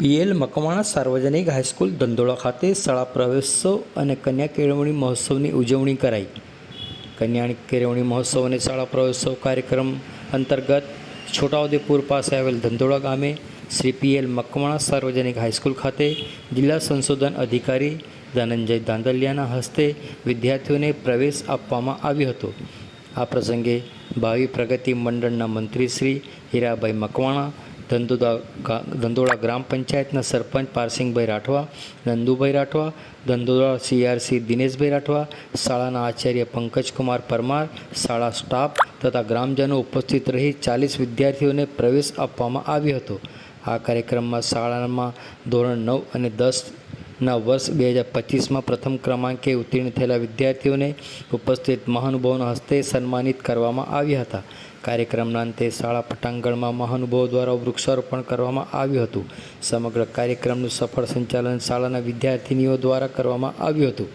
PL Makwana સાર્વજનિક high school ધંધોળા ખાતે શાળા પ્રવેશોત્સવ અને કન્યા કેળવણી મહોત્સવની ઉજવણી કરાઈ. કન્યા કેળવણી મહોત્સવ અને શાળા પ્રવેશોત્સવ કાર્યક્રમ અંતર્ગત છોટાઉદેપુર પાસે આવેલ ધંધોળા ગામે શ્રી પીએલ મકવાણા સાર્વજનિક હાઈસ્કૂલ ખાતે જિલ્લા સંશોધન અધિકારી ધનંજય દાંદલિયાના હસ્તે વિદ્યાર્થીઓને પ્રવેશ આપવામાં આવ્યો હતો. આ પ્રસંગે ભાવિ પ્રગતિ મંડળના મંત્રી શ્રી હીરાભાઈ મકવાણા ધંધોદા ધંધોળા ગ્રામ પંચાયતના સરપંચ પારસિંગભાઈ રાઠવા, નંદુભાઈ રાઠવા ધંધોળા સીઆરસી દિનેશભાઈ રાઠવા, શાળાના આચાર્ય પંકજકુમાર પરમાર, શાળા સ્ટાફ તથા ગ્રામજનો ઉપસ્થિત રહી ચાલીસ વિદ્યાર્થીઓને પ્રવેશ આપવામાં આવ્યો હતો. આ કાર્યક્રમમાં શાળામાં ધોરણ નવ અને દસના વર્ષ બે હજાર પચીસમાં પ્રથમ ક્રમાંકે ઉત્તીર્ણ થયેલા વિદ્યાર્થીઓને ઉપસ્થિત મહાનુભાવોના હસ્તે સન્માનિત કરવામાં આવ્યા હતા. કાર્યક્રમના અંતે શાળા પટાંગણમાં મહાનુભાવો દ્વારા વૃક્ષારોપણ કરવામાં આવ્યું હતું. સમગ્ર કાર્યક્રમનું સફળ સંચાલન શાળાના વિદ્યાર્થીનીઓ દ્વારા કરવામાં આવ્યું હતું.